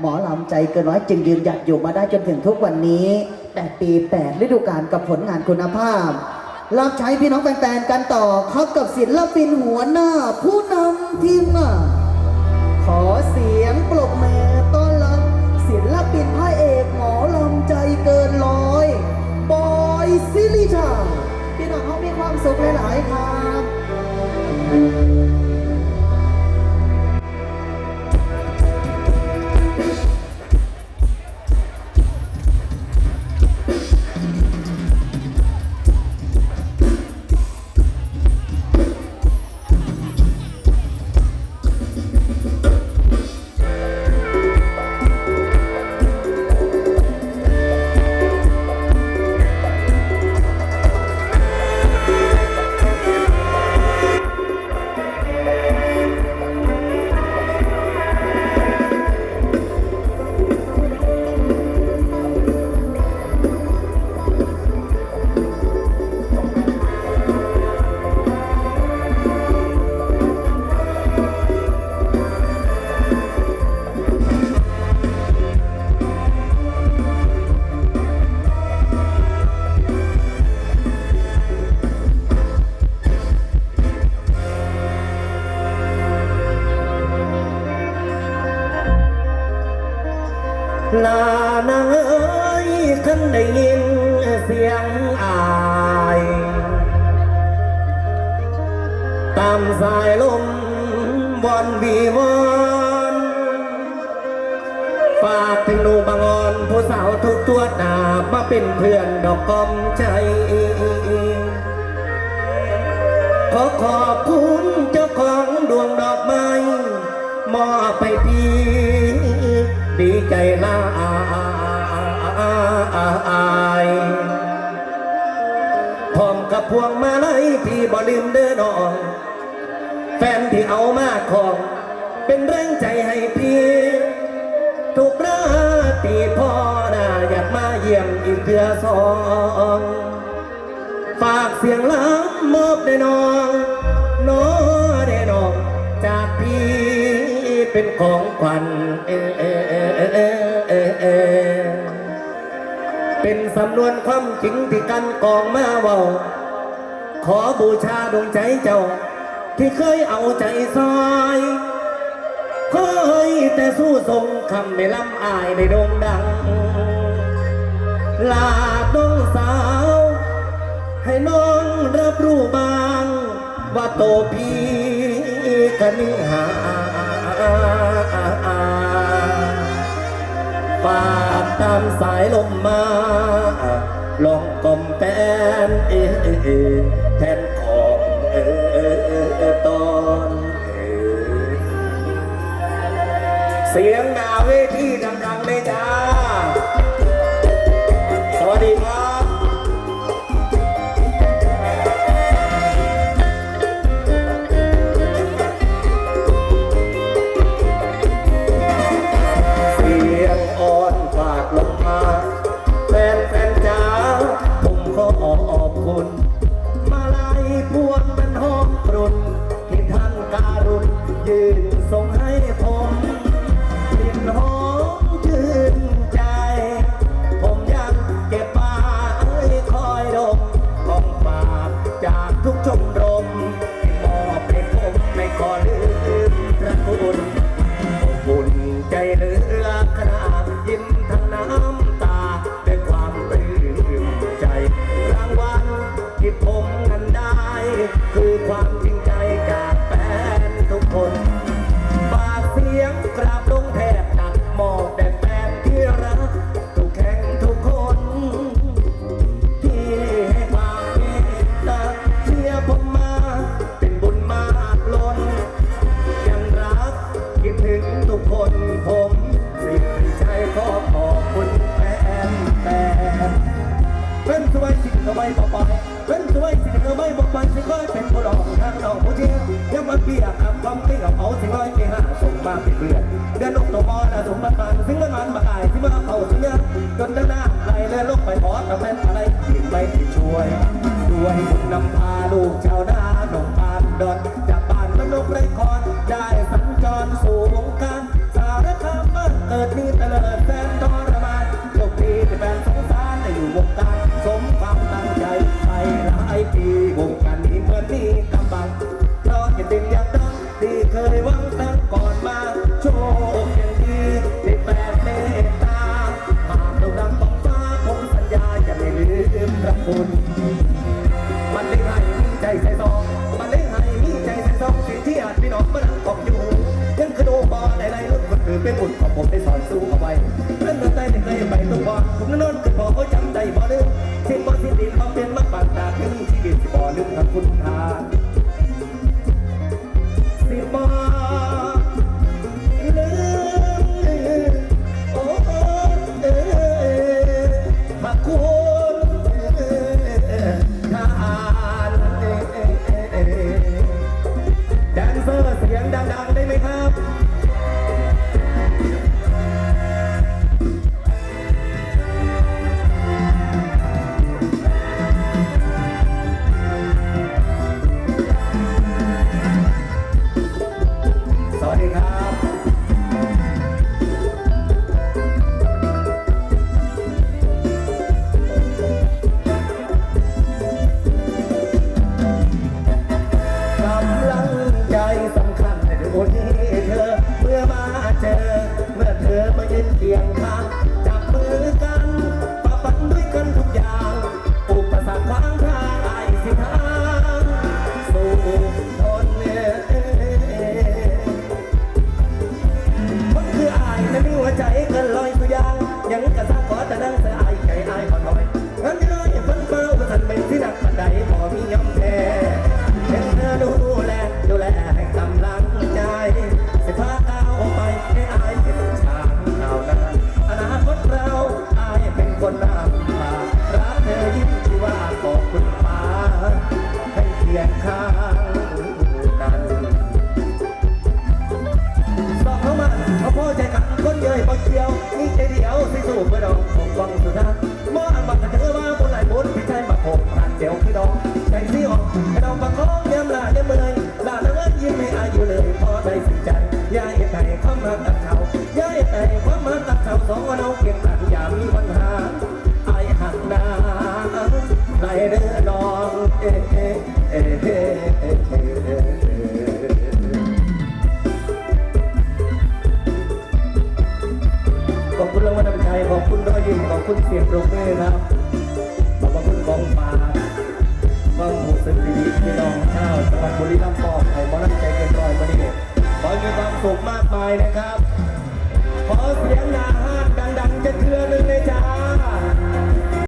หมอลำใจเกินร้อยจึงยืนหยัดอยู่มาได้จนถึงทุกวันนี้ 8 ปี 8 ฤดูกาลกับผลงานคุณภาพ รับใช้พี่น้องแฟนๆกันต่อครับกับศิลปินหัวหน้า ผู้นำทีมงานขอเสียงปรบมือต้อนรับศิลปินพระเอกหมอลำใจเกินร้อย บอยซิลิชาพี่น้องเขามีความสุขหลายๆครั ลานางเอ้ยคันได้ยินเสียงอาย ตามสายลมวอนวีวอนฝากถึงหนูบางอ่อนผู้สาวทุกตัวหนามาเป็นเพื่อนดอกกอมใจขอขอบคุณเจ้าของดวงดอกไม้มอบไปพี่ ดีใจลาอายพร้อมกับพวงมาลัยพี่บ่ลืมเด้อน้อง แฟนที่เอามาของ เป็นแรงใจให้พี่ทุกราตรีพ่อน่าอยากมาเยี่ยมอีกเดือสอง ฝากเสียงล้ำมอบได้น้อง น้อได้น้องจากพี่ เป็นของขวัญเออเออเออเออเออเออเป็นสำนวนความจริงที่กันกองมาเว้าขอบูชาดวงใจเจ้า ที่เคยเอาใจซอยเคยแต่สู้ทรงคำไม่ล้ำอายในโด่งดัง ลาดงสาว ให้น้องรับรู้บาง ว่าโตพี่กันนิหา ฝากตามสายลมมา ลองกลมแปนเอเอแทนของเออเอตอนเสียงหนาเวทีดังๆในใจ ไปล่อยเว้นสวสิเธอไม่บอกมันสิก็เป็นผู้หลอกทางนอกผู้เชี่ยวยังมันเปียกคำความติ้งเอาเอาสิลอยไปหาส่งมาเป็นเพื่อนเดือนลงตัวมอนะสมบัติมันสิงละมันมาตายที่มาเขาสิเนี่ยจนด้านหน้าไหลและลกไปพอกับแม่อะไรผิดไม่ผิดช่วย ด้วยบุญนำพาลูกชาวนาหนองพานดอนจากบ้านมนุษย์ไรคอนได้สัญจรสู่วงการสารคามเกิดมีเตลิดแสนทรมานโชคดีที่แฟนสงสารได้อยู่วงการ ณมันเล่ให้มีใจใส่ซองมันเล่ให้มีใจใส่ซองสิ่งที่อาจพี่น้องมันั่งกองอยู่ยังคือโดบอในไรุ่นคนอื่นเป็นบุญของผมได้สอนสู้เอาไว้เพื่อนเดินใต้ไม่เคยไปตัวบอผมนั่นนอน ใอน้องเอ๊ะอ๊ะเอ๊ขอบคุรางวัขอบคุณรอยยิ้มขอบคุณเสียงปรบมือครับขอบคุณของปาความหูสึกดีพี่น้องข้าวสรบุรีรัมย์ปอกไข่มอน้ำใจเกินร้อยมาดิขอมีความสุขมากมายนะครับ ขอเสียงนาห้าดังๆจะเทือนึงในใจ